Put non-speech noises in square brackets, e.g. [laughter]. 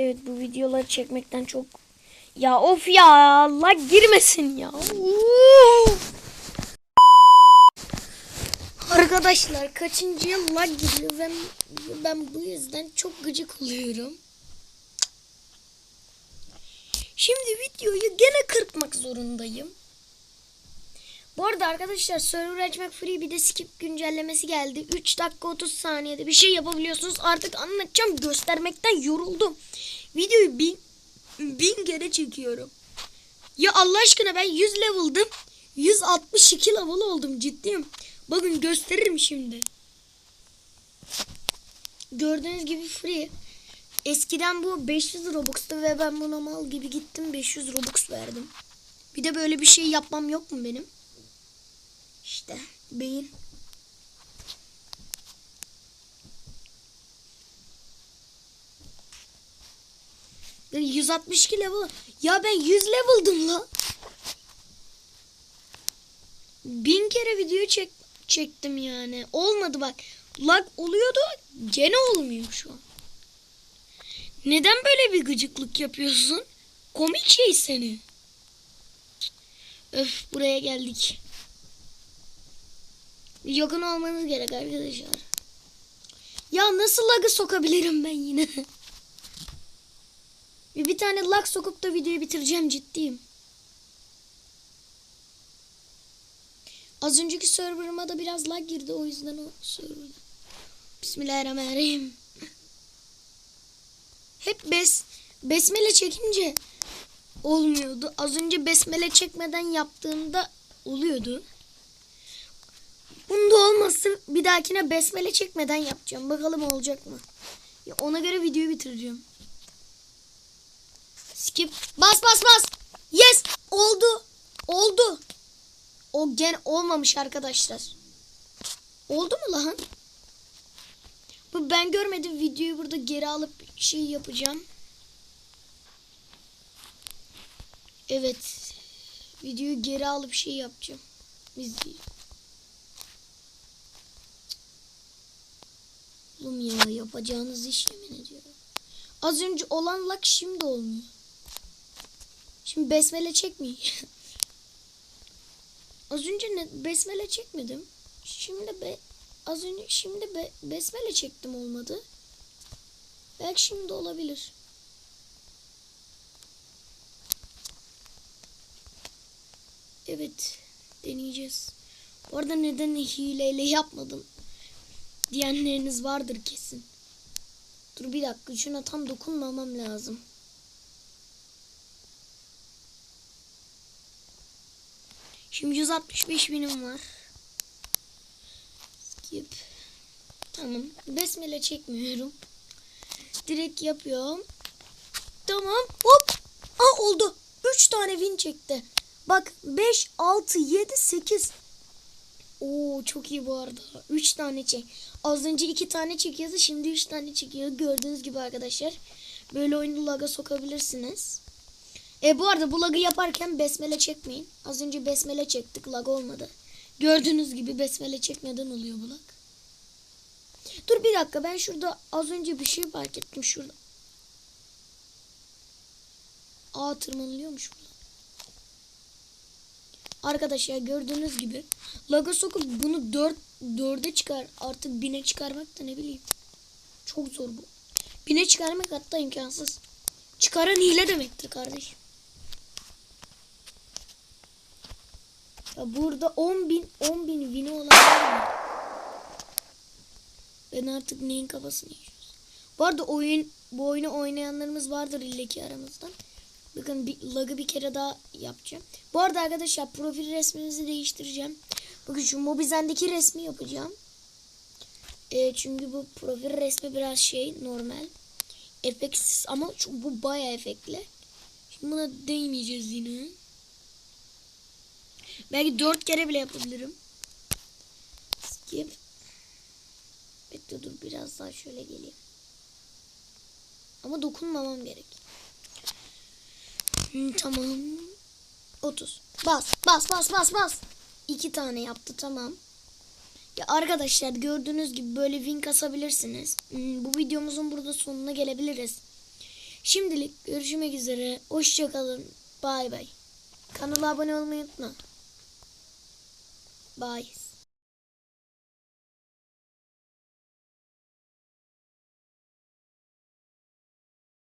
Evet bu videoları çekmekten çok... Ya of ya Allah girmesin ya. Arkadaşlar kaçıncı yıl lag giriyor ve ben bu yüzden çok gıcık oluyorum. Şimdi videoyu gene kırpmak zorundayım. Bu arada arkadaşlar server açmak free bir de skip güncellemesi geldi. 3 dakika 30 saniyede bir şey yapabiliyorsunuz. Artık anlatacağım göstermekten yoruldum. Videoyu bin, bin kere çekiyorum. Ya Allah aşkına ben 100 level'dım. 162 level oldum ciddiyim. Bakın gösteririm şimdi. Gördüğünüz gibi free. Eskiden bu 500 Robux'tu ve ben buna mal gibi gittim 500 Robux verdim. Bir de böyle bir şey yapmam yok mu benim? İşte beyin. Ben 162 level. Ya ben 100 level'dım la. Bin kere video çek çektim yani. Olmadı bak. Lag oluyordu. Gene olmuyor şu an. Neden böyle bir gıcıklık yapıyorsun? Komik şey seni. Öf buraya geldik. Yakın olmanız gerek arkadaşlar. Ya nasıl lag'ı sokabilirim ben yine? [laughs] bir, tane lag sokup da videoyu bitireceğim ciddiyim. Az önceki serverıma da biraz lag girdi o yüzden o serverda. Bismillahirrahmanirrahim. [laughs] Hep bes besmele çekince olmuyordu. Az önce besmele çekmeden yaptığımda oluyordu. Bunda olması bir dahakine besmele çekmeden yapacağım. Bakalım olacak mı? Ya ona göre videoyu bitireceğim. Skip. Bas bas bas. Yes. Oldu. Oldu. O gen olmamış arkadaşlar. Oldu mu lan? Bu ben görmedim videoyu burada geri alıp şey yapacağım. Evet. Videoyu geri alıp şey yapacağım. İzleyin. Oğlum ya yapacağınız iş yemin ediyorum. Az önce olan lak şimdi olmuyor. Şimdi besmele çekmeyin. [laughs] Az önce ne besmele çekmedim. Şimdi be az önce şimdi be, besmele çektim olmadı. Belki şimdi olabilir. Evet deneyeceğiz. Bu arada neden hileyle yapmadım diyenleriniz vardır kesin. Dur bir dakika şuna tam dokunmamam lazım. Şimdi 165 binim var. Skip. Tamam. Besmele çekmiyorum. Direkt yapıyorum. Tamam. Hop. Aa oldu. 3 tane win çekti. Bak 5, 6, 7, 8. Oo çok iyi bu arada. 3 tane çek. Az önce 2 tane çekiyordu. Şimdi 3 tane çekiyor. Gördüğünüz gibi arkadaşlar. Böyle oyunu laga sokabilirsiniz. E bu arada bu lagı yaparken besmele çekmeyin. Az önce besmele çektik. Lag olmadı. Gördüğünüz gibi besmele çekmeden oluyor bu lag. Dur bir dakika ben şurada az önce bir şey fark ettim şurada. Aa tırmanılıyormuş burada. Arkadaşlar gördüğünüz gibi laga sokup bunu 4 4'e çıkar artık 1000'e çıkarmak da ne bileyim. Çok zor bu. 1000'e çıkarmak hatta imkansız. Çıkaran hile demektir kardeşim. Ya burada 10 bin 10 bin wini olan var? Ben artık neyin kafasını yaşıyoruz. Bu arada oyun bu oyunu oynayanlarımız vardır illeki aramızdan. Bakın bir, lagı bir kere daha yapacağım. Bu arada arkadaşlar profil resmimizi değiştireceğim. Bakın şu Mobizen'deki resmi yapacağım. E, çünkü bu profil resmi biraz şey normal. Efektsiz ama çok, bu baya efektli. Şimdi buna değmeyeceğiz yine. Belki dört kere bile yapabilirim. Skip. Bekle dur biraz daha şöyle geleyim. Ama dokunmamam gerek. Tamam. 30. Bas bas bas bas bas. İki tane yaptı tamam. Ya arkadaşlar gördüğünüz gibi böyle win kasabilirsiniz. Hmm, bu videomuzun burada sonuna gelebiliriz. Şimdilik görüşmek üzere. Hoşçakalın. Bay bay. Kanala abone olmayı unutma. Bye.